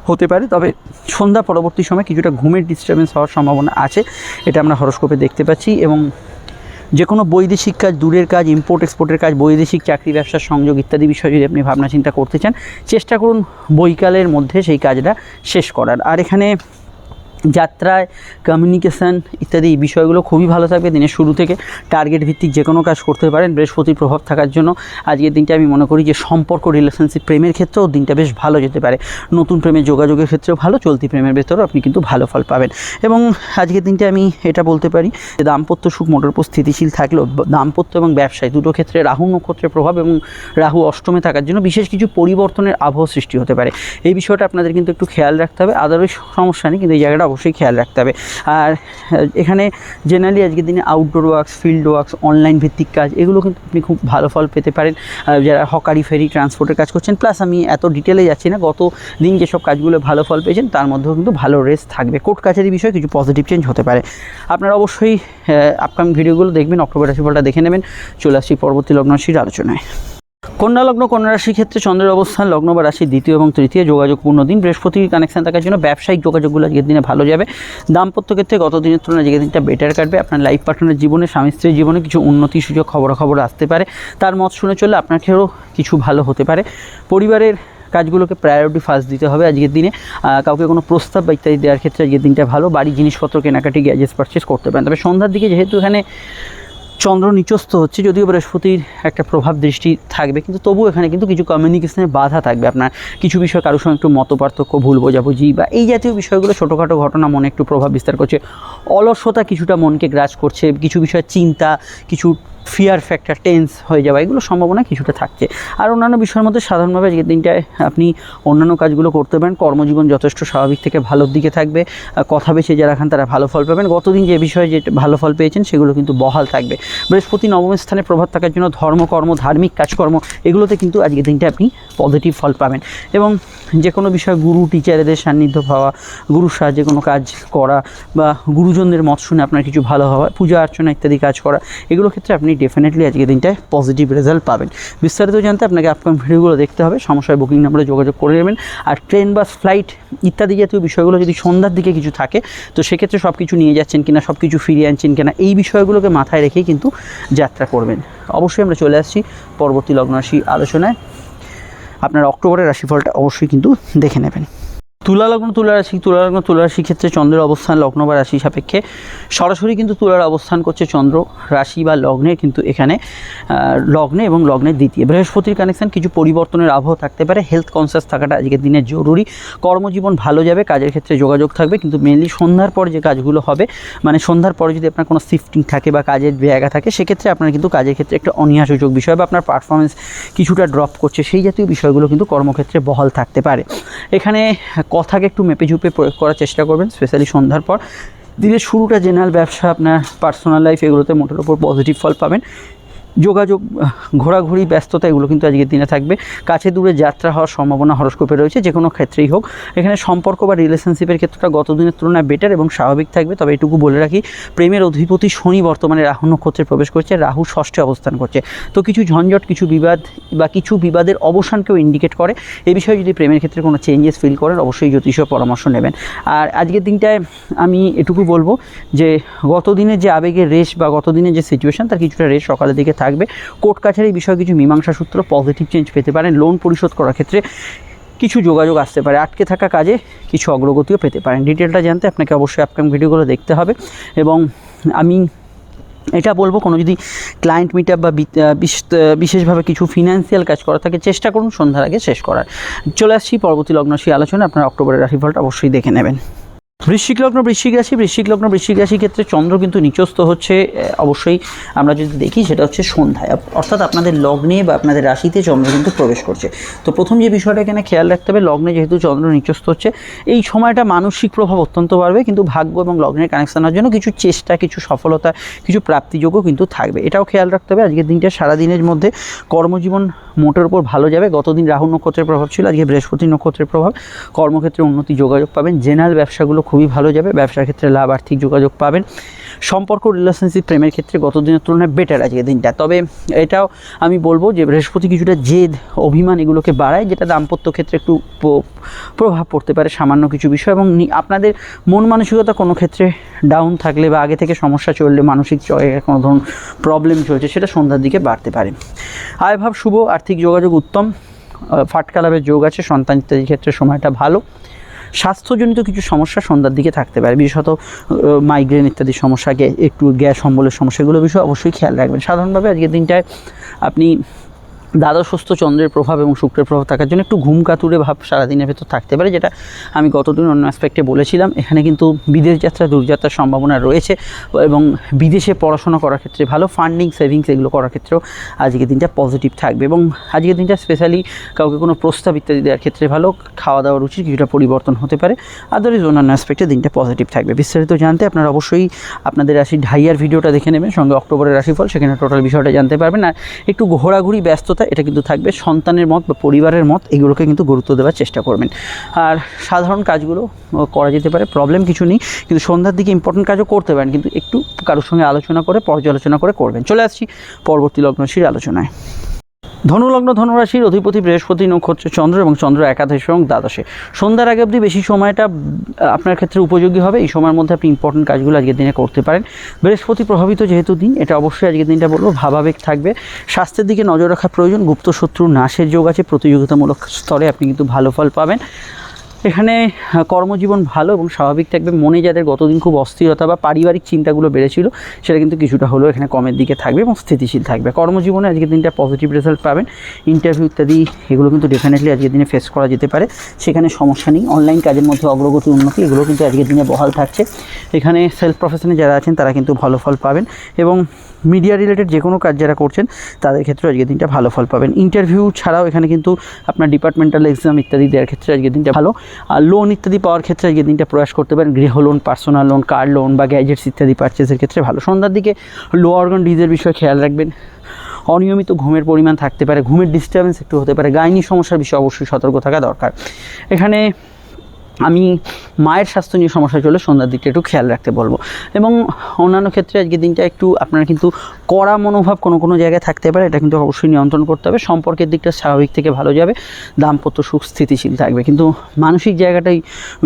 হতে পারে, তবে সন্ধ্যা পরবর্তী সময় কিছুটা ঘুমের ডিস্টারবেন্স হওয়ার সম্ভাবনা আছে, এটা আমরা হরস্কোপে দেখতে পাচ্ছি, এবং যে কোনো বৈদেশিক কাজ, দূরের কাজ ইম্পোর্ট এক্সপোর্টের কাজ, বৈদেশিক চাকরি, ব্যবসার সংযোগ ইত্যাদি বিষয়ে যদি আপনি ভাবনা চিন্তা করতে চান, চেষ্টা করুন বৈকালের মধ্যে সেই কাজটা শেষ করার। আর এখানে যাত্রায় কমিউনিকেশান ইত্যাদি বিষয়গুলো খুবই ভালো থাকবে দিনের শুরু থেকে। টার্গেট ভিত্তিক যে কোনো কাজ করতে পারেন, বৃহস্পতির প্রভাব থাকার জন্য। আজকের দিনটা আমি মনে করি যে সম্পর্ক রিলেশনশিপ প্রেমের ক্ষেত্রেও দিনটা বেশ ভালো যেতে পারে। নতুন প্রেমের যোগাযোগের ক্ষেত্রেও ভালো, চলতি প্রেমের ভেতরেও আপনি কিন্তু ভালো ফল পাবেন। এবং আজকের দিনটা আমি এটা বলতে পারি যে দাম্পত্য সুখ মোটর উপর স্থিতিশীল থাকলেও দাম্পত্য এবং ব্যবসায় দুটো ক্ষেত্রে রাহু নক্ষত্রের প্রভাব এবং রাহু অষ্টমে থাকার জন্য বিশেষ কিছু পরিবর্তনের আবহ সৃষ্টি হতে পারে। এই বিষয়টা আপনাদের কিন্তু একটু খেয়াল রাখতে হবে আদারওয়াইজ সমস্যা নেই, কিন্তু এই জায়গাটা অবশ্যই খেয়াল রাখতে হবে। আর, এখানে জেনারেলি আজকের দিনে outdoor works field works online ভিত্তিক কাজ, এগুলো কিন্তু আপনি খুব ভালো ফল পেতে পারেন। যারা হকারি, ফেরি ট্রান্সপোর্টের কাজ করছেন প্লাস আমি এত ডিটেলে যাচ্ছি না, গত দিন যেসব কাজগুলো ভালো ফল পেয়েছেন, তার মধ্যেও কিন্তু ভালো রেস থাকবে। কোর্ট কাছারি বিষয়ে কিছু পজিটিভ চেঞ্জ হতে পারে। আপনারা অবশ্যই আপকামিং ভিডিওগুলো দেখবেন, অক্টোবর রাশিফলটা দেখে নেবেন। চলে আসছি পরবর্তী লগ্ন রাশির আলোচনায়। কন্যা লগ্ন কন্যা রাশির ক্ষেত্রে চন্দ্রের অবস্থান, লগ্ন বা রাশির দ্বিতীয় এবং তৃতীয় যোগাযোগপূর্ণ দিন। বৃহস্পতির কানেকশন থাকার জন্য ব্যবসায়িক যোগাযোগগুলো আজকের দিনে ভালো যাবে। দাম্পত্য ক্ষেত্রে গত দিনের তুলনায় আজকের দিনটা বেটার কাটবে। আপনার লাইফ পার্টনারের জীবনে, স্বামী স্ত্রীর জীবনে কিছু উন্নতি সুযোগ, খবরাখবর আসতে পারে। তার মত শুনে চললে আপনাকেও কিছু ভালো হতে পারে। পরিবারের কাজগুলোকে প্রায়োরিটি ফার্স্ট দিতে হবে আজকের দিনে। কাউকে কোনো প্রস্তাব বা ইত্যাদি দেওয়ার ক্ষেত্রে আজকের দিনটা ভালো। বাড়ি জিনিসপত্র, কেনাকাটি গ্যাজেটস পারচেস করতে পারেন। তবে সন্ধ্যার দিকে যেহেতু এখানে চন্দ্র নিচস্থ হচ্ছে, যদিও বৃহস্পতির একটা প্রভাব দৃষ্টি থাকবে, কিন্তু তবু এখানে কিন্তু কিছু কমিউনিকেশনের বাধা থাকবে। আপনার কিছু বিষয় কারোর সঙ্গে একটু মতপার্থক্য, ভুল বোঝাবুঝি বা এই জাতীয় বিষয়গুলো ছোটোখাটো ঘটনা মনে একটু প্রভাব বিস্তার করছে। অলসতা কিছুটা মনকে গ্রাস করছে, কিছু বিষয় চিন্তা, কিছু ফিয়ার ফ্যাক্টর টেন্স হয়ে যাওয়া, এগুলো সম্ভাবনা কিছুটা থাকছে। আর অন্যান্য বিষয়ের মধ্যে সাধারণভাবে আজকের দিনটায় আপনি অন্যান্য কাজগুলো করতে পারেন, কর্মজীবন যথেষ্ট স্বাভাবিক থেকে ভালোর দিকে থাকবে কথা বেছে যারা খান তারা ভালো ফল পাবেন। গতদিন যে বিষয়ে যে ভালো ফল পেয়েছেন সেগুলো কিন্তু বহাল থাকবে। বৃহস্পতি নবম স্থানে প্রভাব থাকার জন্য ধর্মকর্ম ধার্মিক কাজকর্ম, এগুলোতে কিন্তু আজকের দিনটা আপনি পজিটিভ ফল পাবেন। এবং যে কোনো বিষয়ে গুরু, টিচারেদের সান্নিধ্য পাওয়া গুরুর সাহায্যে কোনো কাজ করা বা গুরুজনদের মত শুনে আপনার কিছু ভালো হওয়া, পূজা অর্চনা ইত্যাদি কাজ করা, এগুলো ক্ষেত্রে আপনি ডেফিনেটলি আজকের দিনটায় পজিটিভ রেজাল্ট পাবেন। বিস্তারিত জানতে আপনাকে আপকাম ভিডিওগুলো দেখতে হবে। সমস্যায় বুকিং নাম্বারে যোগাযোগ করে নেবেন। আর ট্রেন বাস ফ্লাইট ইত্যাদি জাতীয় বিষয়গুলো যদি সন্ধ্যার দিকে কিছু থাকে, তো সেক্ষেত্রে সব কিছু নিয়ে যাচ্ছেন কিনা সব কিছু ফিরিয়ে আনছেন কিনা, এই বিষয়গুলোকে মাথায় রেখেই কিন্তু যাত্রা করবেন। অবশ্যই আমরা চলে আসছি পরবর্তী লগ্ন রাশি আলোচনায়। আপনার অক্টোবরের রাশিফলটা অবশ্যই কিন্তু দেখে নেবেন। তুলা লগ্ন, তুলা রাশি, তুলা লগ্ন, তুলা রাশি ক্ষেত্রে চন্দ্রের অবস্থান, লগ্ন বা রাশি সাপেক্ষে। সরাসরি কিন্তু তুলার অবস্থান করছে চন্দ্র, রাশি বা লগ্নের কিন্তু এখানে লগ্নে এবং লগ্নের দ্বিতীয়। বৃহস্পতির কানেকশন কিছু পরিবর্তনের আবহাওয়া থাকতে পারে। হেলথ কনসিয়াস থাকাটা আজকের দিনে জরুরি। কর্মজীবন ভালো যাবে, কাজের ক্ষেত্রে যোগাযোগ থাকবে, কিন্তু মেনলি সন্ধ্যার পর যে কাজগুলো হবে মানে সন্ধ্যার পরে যদি আপনার কোনো শিফটিং থাকে বা কাজের জায়গা থাকে, সেক্ষেত্রে আপনার কিন্তু কাজের ক্ষেত্রে একটা অনিহাসূচক বিষয় বা আপনার পারফরমেন্স কিছুটা ড্রপ করছে। সেই জাতীয় বিষয়গুলো কিন্তু কর্মক্ষেত্রে বহাল থাকতে পারে। এখানে কথাকে একটু মেপে ঝুপে প্রয়োগ করার চেষ্টা করবেন স্পেশালি সন্ধ্যার পর। দিনের শুরুটা জেনারেল ব্যবসা, আপনার পার্সোনাল লাইফ এগুলোতে মোটের ওপর পজিটিভ ফল পাবেন। যোগাযোগ, ঘোরাঘুরি, ব্যস্ততা এগুলো কিন্তু আজকের দিনে থাকবে। কাছে দূরে যাত্রা হওয়ার সম্ভাবনা হরস্কোপে রয়েছে, যে কোনো ক্ষেত্রেই হোক। এখানে সম্পর্ক বা রিলেশনশিপের ক্ষেত্রটা গত দিনের তুলনায় বেটার এবং স্বাভাবিক থাকবে। তবে এটুকু বলে রাখি, প্রেমের অধিপতি শনি বর্তমানে রাহু নক্ষত্রে প্রবেশ করছে, রাহু ষষ্ঠে অবস্থান করছে। তো কিছু ঝঞ্ঝট, কিছু বিবাদ বা কিছু বিবাদের অবসানকেও ইন্ডিকেট করে। এ বিষয়ে যদি প্রেমের ক্ষেত্রে কোনো চেঞ্জেস ফিল করেন, অবশ্যই জ্যোতিষ পরামর্শ নেবেন। আর আজকের দিনটায় আমি এটুকু বলব যে, গত দিনের যে আবেগের রেশ বা গত দিনের যে সিচুয়েশন তার কিছুটা রেশ সকালের দিকে থাকবে। কোর্ট কাছারি বিষয়ে কিছু মীমাংসা সূত্র পজিটিভ চেঞ্জ পেতে পারেন। লোন পরিশোধ করার ক্ষেত্রে কিছু যোগাযোগ আসতে পারে। আটকে থাকা কাজে কিছু অগ্রগতিও পেতে পারেন। ডিটেলটা জানতে আপনাকে অবশ্যই আপকাম ভিডিওগুলো দেখতে হবে। এবং আমি এটা বলব, কোনো যদি ক্লায়েন্ট মিট বা বি- বিশ- বিশেষভাবে কিছু ফিনান্সিয়াল কাজ করা থাকে, চেষ্টা করুন সন্ধ্যার আগে শেষ করার। চলে আসছি পরবর্তী লগ্নশী আলোচনা আপনার অক্টোবরের রাশিফলটা অবশ্যই দেখে নেবেন। বৃশ্চিক লগ্ন, বৃশ্চিক রাশি, বৃশ্চিক লগ্ন, বৃশ্চিক রাশির ক্ষেত্রে চন্দ্র কিন্তু নিচস্থ হচ্ছে অবশ্যই আমরা যদি দেখি সেটা হচ্ছে সন্ধ্যায়। অর্থাৎ আপনাদের লগ্নে বা আপনাদের রাশিতে চন্দ্র কিন্তু প্রবেশ করছে। তো প্রথম যে বিষয়টা এখানে খেয়াল রাখতে হবে, লগ্নে যেহেতু চন্দ্র নিচস্থ হচ্ছে, এই সময়টা মানসিক প্রভাব অত্যন্ত বাড়বে, কিন্তু ভাগ্য এবং লগ্নের কানেকশনের জন্য কিছু চেষ্টা, কিছু সফলতা, কিছু প্রাপ্তিযোগও কিন্তু থাকবে। এটাও খেয়াল রাখতে হবে, আজকের দিনটা সারাদিনের মধ্যে কর্মজীবন মোটের উপর ভালো যাবে। গতদিন রাহু নক্ষত্রের প্রভাব ছিল, আজকে বৃহস্পতি নক্ষত্রের প্রভাব। কর্মক্ষেত্রে উন্নতি, যোগাযোগ পাবেন, জেনারেল ব্যবসাগুলো খুবই ভালো যাবে, ব্যবসার ক্ষেত্রে লাভ, আর্থিক যোগাযোগ পাবেন। সম্পর্ক রিলেশনশিপ প্রেমের ক্ষেত্রে গত দিনের তুলনায় বেটার আজকের দিনটা। তবে এটাও আমি বলব যে, বৃহস্পতি কিছুটা জেদ, অভিমান এগুলোকে বাড়ায়, যেটা দাম্পত্য ক্ষেত্রে একটু প্রভাব পড়তে পারে সামান্য কিছু বিষয় এবং আপনাদের মন মানসিকতা কোনো ক্ষেত্রে ডাউন থাকলে বা আগে থেকে সমস্যা চললে, মানসিক কোনো ধরুন প্রবলেম চলছে, সেটা সন্ধ্যার দিকে বাড়তে পারে। আয়ভাব শুভ, আর্থিক যোগাযোগ উত্তম ফাটকা লাভের যোগ আছে সন্তান ইত্যাদির ক্ষেত্রে সময়টা ভালো। স্বাস্থ্যজনিত কিছু সমস্যা সন্ধ্যার দিকে থাকতে পারে, বিশেষত মাইগ্রেন ইত্যাদি সমস্যাকে একটু গ্যাস, অম্বলের সমস্যাগুলো বিষয়ে অবশ্যই খেয়াল রাখবেন। সাধারণভাবে আজকের দিনটায় আপনি দ্বাদশস্থ চন্দ্রের প্রভাব এবং শুক্রের প্রভাব থাকার জন্য একটু ঘুম কাতুরে ভাব সারাদিনের ভেতর থাকতে পারে, যেটা আমি গতদিন অন্য অ্যাসপেক্টে বলেছিলাম। এখানে কিন্তু বিদেশ যাত্রা, দূরযাত্রার সম্ভাবনা রয়েছে এবং বিদেশে পড়াশোনা করার ক্ষেত্রে ভালো ফান্ডিং সেভিংস এগুলো করার ক্ষেত্রেও আজকের দিনটা পজিটিভ থাকবে এবং আজকের দিনটা স্পেশালি কাউকে কোনো প্রস্তাব ইত্যাদি দেওয়ার ক্ষেত্রে ভালো, খাওয়া দাওয়ার রুচির কিছুটা পরিবর্তন হতে পারে। আদারওয়াইজ অন্যান্য অ্যাসপেক্টে দিনটা পজিটিভ থাকবে। বিস্তারিত জানতে আপনারা অবশ্যই আপনাদের রাশি ঢাইয়ার ভিডিওটা দেখে নেবেন, সঙ্গে অক্টোবরের রাশিফল, সেখানে টোটাল বিষয়টা জানতে পারবেন। আর একটু ঘোরাঘুরি, ব্যস্ততা এটা কিন্তু থাকবে সন্তানের মত বা পরিবারের মত, এগুলোকে কিন্তু গুরুত্ব দেওয়ার চেষ্টা করবেন। আর সাধারণ কাজগুলো করা যেতে পারে প্রবলেম কিছু নেই, কিন্তু সন্ধ্যার দিকে ইম্পর্টেন্ট কাজও করতে পারেন, কিন্তু একটু কারোর সঙ্গে আলোচনা করে, পর্যালোচনা করে করবেন। চলে আসছি পরবর্তী লগ্নশীর আলোচনায়। ধনুলগ্ন ধনুরাশির অধিপতি বৃহস্পতি, নক্ষত্রে চন্দ্র এবং চন্দ্র একাদশ এবং দ্বাদশে। সন্ধ্যার আগে অবধি বেশি সময়টা আপনার ক্ষেত্রে উপযোগী হবে। এই সময়ের মধ্যে আপনি ইম্পর্টেন্ট কাজগুলো আজকের দিনে করতে পারেন। বৃহস্পতি প্রভাবিত যেহেতু দিন, এটা অবশ্যই আজকের দিনটা বলব, ভাবাবেগ থাকবে। স্বাস্থ্যের দিকে নজর রাখা প্রয়োজন। গুপ্ত শত্রু নাশের যোগ আছে। প্রতিযোগিতামূলক স্তরে আপনি কিন্তু ভালো ফল পাবেন। এখানে কর্মজীবন ভালো এবং স্বাভাবিক থাকবে মনে যাদের গতদিন খুব অস্থিরতা বা পারিবারিক চিন্তাগুলো বেড়েছিল, সেটা কিন্তু কিছুটা হলেও এখানে কমের দিকে থাকবে এবং স্থিতিশীল থাকবে। কর্মজীবনে আজকের দিনটা পজিটিভ রেজাল্ট পাবেন। ইন্টারভিউ ইত্যাদি, এগুলো কিন্তু ডেফিনেটলি আজকের দিনে ফেস করা যেতে পারে। সেখানে সমস্যা নেই। অনলাইন কাজের মধ্যে অগ্রগতি উন্নতি, এগুলো কিন্তু আজকের দিনে বহাল থাকছে। এখানে সেলফ প্রফেশনে যারা আছেন, তারা কিন্তু ভালো ফল পাবেন এবং মিডিয়া রিলেটেড যে কোনো কাজ যারা করছেন, তাদের ক্ষেত্রে আজকের দিনটা ভালো ফল পাবেন। ইন্টারভিউ ছাড়াও এখানে কিন্তু আপনার ডিপার্টমেন্টাল এক্সাম ইত্যাদি দেওয়ার ক্ষেত্রে আজকের দিনটা ভালো। আর লোন ইত্যাদি পাওয়ার ক্ষেত্রে আজকের দিনটা প্রয়াস করতে পারেন। গৃহ loan personal loan car loan বা গ্যাজেটস ইত্যাদি পারচেসের ক্ষেত্রে ভালো। সন্ধ্যার দিকে লো অর্গান ডিজের বিষয়ে খেয়াল রাখবেন। অনিয়মিত ঘুমের পরিমাণ থাকতে পারে। ঘুমের ডিস্টারবেন্স একটু হতে পারে। গাইনি সমস্যার বিষয়ে অবশ্যই সতর্ক থাকা দরকার। এখানে আমি মায়ের স্বাস্থ্য নিয়ে সমস্যা চলে সন্ধ্যার দিকটা একটু খেয়াল রাখতে বলব। এবং অন্যান্য ক্ষেত্রে আজকে দিনটা একটু আপনারা কিন্তু কড়া মনোভাব কোনো কোনো জায়গায় থাকতে পারে, এটা কিন্তু অবশ্যই নিয়ন্ত্রণ করতে হবে। সম্পর্কের দিকটা স্বাভাবিক থেকে ভালো যাবে, দাম্পত্য সুখ স্থিতিশীল থাকবে। কিন্তু মানসিক জায়গাটাই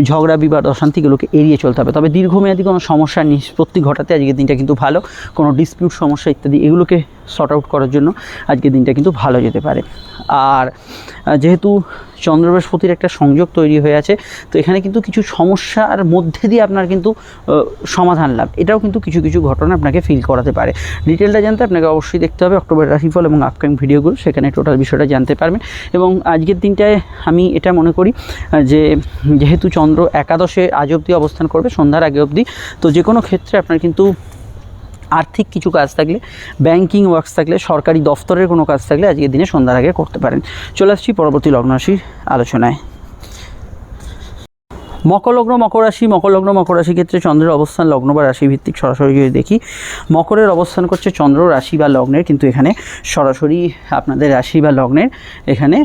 ঝগড়া, বিবাদ, অশান্তিগুলোকে এড়িয়ে চলতে হবে। তবে দীর্ঘমেয়াদী কোনো সমস্যার নিষ্পত্তি ঘটাতে আজকের দিনটা কিন্তু ভালো। কোনো ডিসপিউট সমস্যা ইত্যাদি এগুলোকে সর্ট আউট করার জন্য আজকের দিনটা কিন্তু ভালো যেতে পারে। আর যেহেতু চন্দ্র বৃহস্পতির একটা সংযোগ তৈরি হয়ে আছে, তো এখানে কিন্তু কিছু সমস্যার মধ্যে দিয়ে আপনার কিন্তু সমাধান লাভ। এটাও কিন্তু কিছু কিছু ঘটনা আপনাকে ফিল করাতে পারে। ডিটেলটা জানতে আপনাকে অবশ্যই দেখতে হবে অক্টোবর রাশিফল এবং আপকামিং ভিডিওগুলো সেখানে টোটাল বিষয়টা জানতে পারবেন। এবং আজকের দিনটায় আমি এটা মনে করি যে যেহেতু চন্দ্র একাদশে আজ অবধি অবস্থান করবে, সন্ধ্যার আগে অবধি, তো যে কোনো ক্ষেত্রে আপনার কিন্তু আর্থিক কিছু কাজ থাকলে ব্যাংকিং ওয়ার্কস থাকলে, সরকারি দফতরের কোনো কাজ থাকলে আজকের দিনে সন্ধ্যার আগে করতে পারেন। চলে আসছি পরবর্তী লগ্ন রাশির আলোচনায়। মকর লগ্ন মকর রাশি। মকরলগ্ন, মকর রাশি ক্ষেত্রে চন্দ্রের অবস্থান, লগ্ন বা রাশি ভিত্তিক সরাসরি যদি দেখি, মকরের অবস্থান করছে চন্দ্র, রাশি বা লগ্নের। কিন্তু এখানে সরাসরি আপনাদের রাশি বা লগ্নের এখানে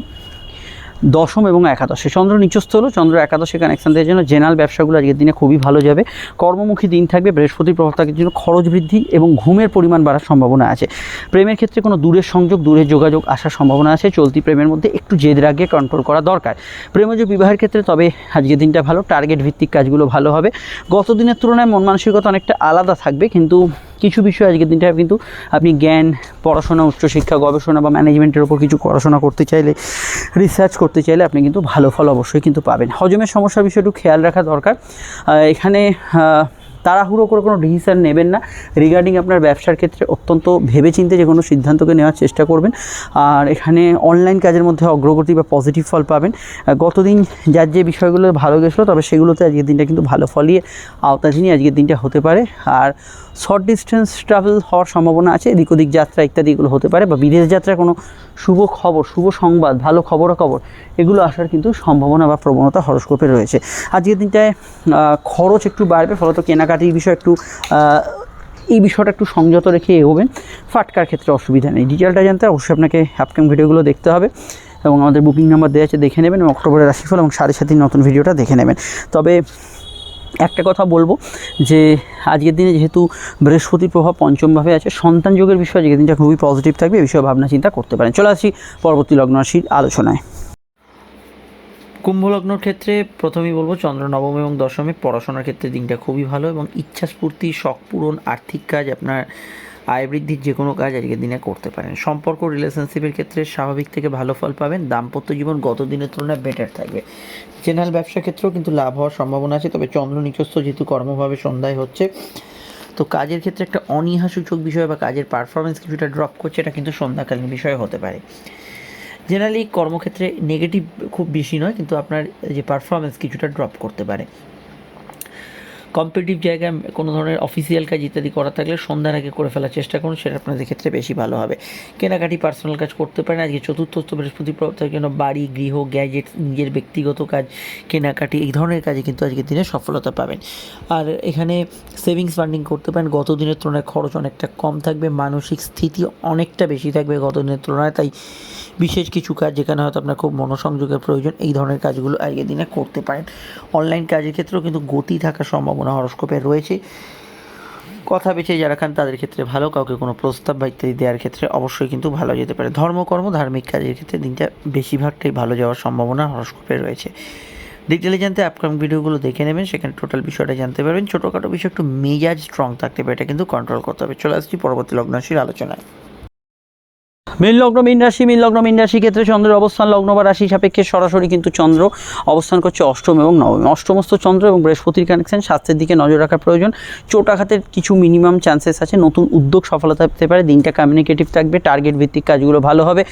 দশম এবং একাদশে। চন্দ্র নিচস্থ হলো, চন্দ্র একাদশে কানেকশন দেওয়ার জন্য জেনারেল ব্যবসাগুলো আজকের দিনে খুবই ভালো যাবে। কর্মমুখী দিন থাকবে, বৃহস্পতির প্রভাব থাকার জন্য খরচ বৃদ্ধি এবং ঘুমের পরিমাণ বাড়ার সম্ভাবনা আছে। প্রেমের ক্ষেত্রে কোনো দূরের সংযোগ, দূরের যোগাযোগ আসার সম্ভাবনা আছে, চলতি প্রেমের মধ্যে একটু জেদ রাগে কন্ট্রোল করা দরকার। প্রেমজ বিবাহের ক্ষেত্রে তবে আজকের দিনটা ভালো টার্গেট ভিত্তিক কাজগুলো ভালো হবে। গত দিনের তুলনায় মন মানসিকতা অনেকটা আলাদা থাকবে, কিন্তু কিছু বিষয় আজকের দিনটা কিন্তু আপনি জ্ঞান, পড়াশোনা, উচ্চশিক্ষা, গবেষণা বা ম্যানেজমেন্টের ওপর কিছু পড়াশোনা করতে চাইলে রিসার্চ করতে চাইলে আপনি কিন্তু ভালো ফল অবশ্যই কিন্তু পাবেন। হজমের সমস্যার বিষয়ে একটু খেয়াল রাখা দরকার। এখানে তাড়াহুড়ো করে কোনো ডিসিশন নেবেন না। রিগার্ডিং আপনার ব্যবসার ক্ষেত্রে অত্যন্ত ভেবেচিন্তে যে কোনো সিদ্ধান্তকে নেওয়ার চেষ্টা করবেন। আর এখানে অনলাইন কাজের মধ্যে অগ্রগতি বা পজিটিভ ফল পাবেন। গতদিন যার যে বিষয়গুলো ভালো গেছিল, তবে সেগুলোতে আজকের দিনটা কিন্তু ভালো ফলই আওতাধীনই আজকের দিনটা হতে পারে। আর শর্ট ডিস্টেন্স ট্রাভেল হওয়ার সম্ভাবনা আছে, এদিক ওদিক যাত্রা ইত্যাদি এগুলো হতে পারে, বা বিদেশ যাত্রার কোনো শুভ খবর, শুভ সংবাদ, ভালো খবরাখবর এগুলো আসার কিন্তু সম্ভাবনা বা প্রবণতা হরস্কোপে রয়েছে। আজকের দিনটায় খরচ একটু বাড়বে, ফলত কেনাকাটির বিষয় একটু এই বিষয়টা একটু সংযত রেখে এগোবেন। ফাটকার ক্ষেত্রে অসুবিধা নেই। ডিটেলটা জানতে অবশ্যই আপনাকে আপকামিং ভিডিওগুলো দেখতে হবে এবং আমাদের বুকিং নাম্বার দেওয়া আছে, দেখে নেবেন এবং অক্টোবরের রাশিফল এবং সাড়ে সাথে নতুন ভিডিওটা দেখে নেবেন। তবে একটা কথা বলব যে আজকের দিনে যেহেতু বৃহস্পতির প্রভাব পঞ্চমভাবে আছে, সন্তান যোগের বিষয়ে আজকের দিনটা খুবই পজিটিভ থাকবে এই বিষয়ে ভাবনা চিন্তা করতে পারেন। চলে আসি পরবর্তী লগ্ন রাশির আলোচনায়। কুম্ভ লগ্নর ক্ষেত্রে প্রথমেই বলব চন্দ্র নবম এবং দশমে পড়াশোনার ক্ষেত্রে দিনটা খুবই ভালো এবং ইচ্ছাস্ফূর্তি, শখ পূরণ, আর্থিক কাজ আপনার আয় বৃদ্ধির যে কোনো কাজ আজকের দিনে করতে পারেন। সম্পর্ক রিলেশনশিপের ক্ষেত্রে স্বাভাবিক থেকে ভালো ফল পাবেন। দাম্পত্য জীবন গত দিনের তুলনায় বেটার থাকবে জেনারেল ব্যবসা ক্ষেত্রেও কিন্তু লাভ হওয়ার সম্ভাবনা আছে, তবে চন্দ্র নিচস্থ যেহেতু কর্মভাবে সন্ধ্যায় হচ্ছে, তো কাজের ক্ষেত্রে একটা অনীহা সূচক বিষয় বা কাজের পারফরমেন্স কিছুটা ড্রপ করছে, এটা কিন্তু সন্ধ্যাকালীন বিষয় হতে পারে। জেনারেলি কর্মক্ষেত্রে নেগেটিভ খুব বেশি নয়, কিন্তু আপনার যে পারফরমেন্স কিছুটা ড্রপ করতে পারে। কম্পিটিটিভ জায়গায় কোনো ধরনের অফিসিয়াল কাজ ইত্যাদি করা থাকলে সন্ধ্যার আগে করে ফেলার চেষ্টা করুন, সেটা আপনাদের ক্ষেত্রে বেশি ভালো হবে। কেনাকাটি পার্সোনাল কাজ করতে পারেন, আজকে চতুর্থস্থ বৃহস্পতি প্রভাবের জন্য বাড়ি, গৃহ গ্যাজেট নিজের ব্যক্তিগত কাজ, কেনাকাটি, এই ধরনের কাজে কিন্তু আজকের দিনে সফলতা পাবেন। আর এখানে সেভিংস ফান্ডিং করতে পারেন, গত দিনের তুলনায় খরচ অনেকটা কম থাকবে, মানসিক স্থিতি অনেকটা বেশি থাকবে গত দিনের তুলনায়, তাই বিশেষ কিছু কাজ যেখানে হয়তো আপনার খুব মনোসংযোগের প্রয়োজন, এই ধরনের কাজগুলো আজকের দিনে করতে পারেন। অনলাইন কাজের ক্ষেত্রেও কিন্তু গতি থাকার সম্ভাবনা হরস্কোপে রয়েছে। কথা বেছে যারা খান তাদের ক্ষেত্রে ভালো, কাউকে কোনো প্রস্তাব বা ইত্যাদি দেওয়ার ক্ষেত্রে অবশ্যই কিন্তু ভালো যেতে পারে। ধর্মকর্ম, ধার্মিক কাজের ক্ষেত্রে দিনটা বেশিরভাগটাই ভালো যাওয়ার সম্ভাবনা হরস্কোপে রয়েছে। ডিটেলে জানতে আপকামিং ভিডিওগুলো দেখে নেবেন, সেখানে টোটাল বিষয়টা জানতে পারবেন। ছোটোখাটো বিষয়, একটু মেজাজ স্ট্রং থাকতে পারে, এটা কিন্তু কন্ট্রোল করতে হবে। চলে আসছি পরবর্তী লগ্নশীল আলোচনায়। মীন লগ্ন, মীন রাশি, মীন লগ্ন, মীন রাশি ক্ষেত্রে চন্দ্রের অবস্থান, লগ্ন বা রাশি সাপেক্ষে সরাসরি কিন্তু চন্দ্র অবস্থান করছে অষ্টম এবং নবম। অষ্টমস্ত চন্দ্র এবং বৃহস্পতির কানেকশন স্বাস্থ্যের দিকে নজর রাখা প্রয়োজন। চোটাঘাতের কিছু মিনিমাম চান্সেস আছে। নতুন উদ্যোগ সফলতা পেতে পারে। দিনটা কমিউনিকেটিভ থাকবে। টার্গেট ভিত্তিক কাজগুলো ভালো হবে।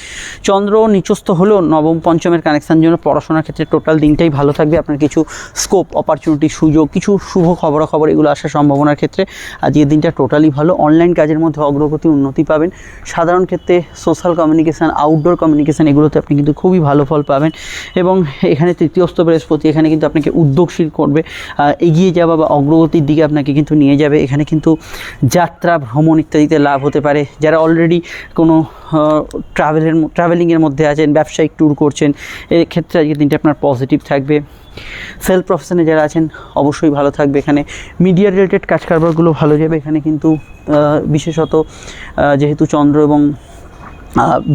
চন্দ্র নিচস্থ হলেও নবম, পঞ্চমের কানেকশন জন্য পড়াশোনার ক্ষেত্রে টোটাল দিনটাই ভালো থাকবে। আপনার কিছু স্কোপ অপরচুনিটি সুযোগ, কিছু শুভ খবরাখবর এগুলো আসার সম্ভাবনার ক্ষেত্রে আজকের দিনটা টোটালি ভালো। অনলাইন কাজের মধ্যে অগ্রগতি, উন্নতি পাবেন। সাধারণ ক্ষেত্রে সোশ্যাল কমিউনিকেশান আউটডোর কমিউনিকেশান, এগুলোতে আপনি কিন্তু খুবই ভালো ফল পাবেন। এবং এখানে তৃতীয়স্থ বৃহস্পতি, এখানে কিন্তু আপনাকে উদ্যোগশীল করবে। এগিয়ে যাওয়া বা অগ্রগতির দিকে আপনাকে কিন্তু নিয়ে যাবে। এখানে কিন্তু যাত্রা, ভ্রমণ ইত্যাদিতে লাভ হতে পারে। যারা অলরেডি কোনো ট্রাভেলের ট্রাভেলিংয়ের মধ্যে আছেন, ব্যবসায়িক ট্যুর করছেন, এক্ষেত্রে আজকের দিনটা আপনার পজিটিভ থাকবে। সেলফ প্রফেশনে যারা আছেন, অবশ্যই ভালো থাকবে এখানে। মিডিয়া রিলেটেড কাজ কারবারগুলো ভালো যাবে। এখানে কিন্তু বিশেষত যেহেতু চন্দ্র এবং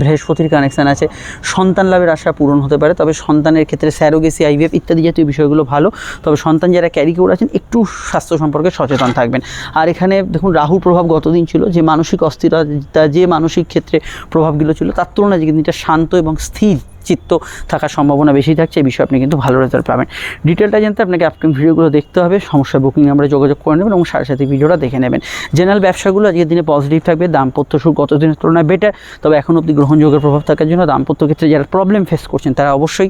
বৃহস্পতির কানেকশান আছে। সন্তান লাভের আশা পূরণ হতে পারে, তবে সন্তানের ক্ষেত্রে স্যারোগেসি আইভিএফ ইত্যাদি জাতীয় বিষয়গুলো ভালো। তবে সন্তান যারা ক্যারি করে আছেন, একটু স্বাস্থ্য সম্পর্কে সচেতন থাকবেন। আর এখানে দেখুন, রাহুর প্রভাব গতদিন ছিল যে মানসিক অস্থিরতা, যে মানসিক ক্ষেত্রে প্রভাবগুলো ছিল, তার তুলনায় যে দিনটা শান্ত এবং স্থির চিত্ত থাকার সম্ভাবনা বেশি থাকছে। এই বিষয়ে আপনি কিন্তু ভালো রেজাল্ট পাবেন। ডিটেলটা জানতে আপনাকে আপকামিং ভিডিওগুলো দেখতে হবে। সমস্যা বুকিং আমরা যোগাযোগ করে নেবেন এবং সাথে সাথে ভিডিওটা দেখে নেবেন। জেনারেল ব্যবসাগুলো আজকের দিনে পজিটিভ থাকবে। দাম্পত্য সুখ গত দিনের তুলনায় বেটার তবে এখন অব্দি গ্রহণযোগ্যের প্রভাব থাকার জন্য দাম্পত্য ক্ষেত্রে যারা প্রবলেম ফেস করছেন, তারা অবশ্যই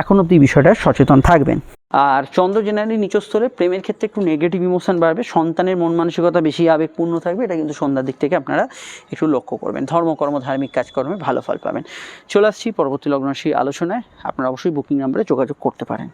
এখন অবধি বিষয়টা সচেতন থাকবেন। আর চন্দ্র জেনারেলি নিচস্থলে প্রেমের ক্ষেত্রে একটু নেগেটিভ ইমোশন বাড়বে, সন্তানের মন মানসিকতা বেশি আবেগপূর্ণ থাকবে, এটা কিন্তু সন্ধ্যার দিক থেকে আপনারা একটু লক্ষ্য করবেন। ধর্মকর্ম, ধার্মিক কাজকর্মে ভালো ফল পাবেন। চলে আসছি পরবর্তী লগ্নশ্রী আলোচনায়, আপনারা অবশ্যই বুকিং নাম্বারে যোগাযোগ করতে পারেন।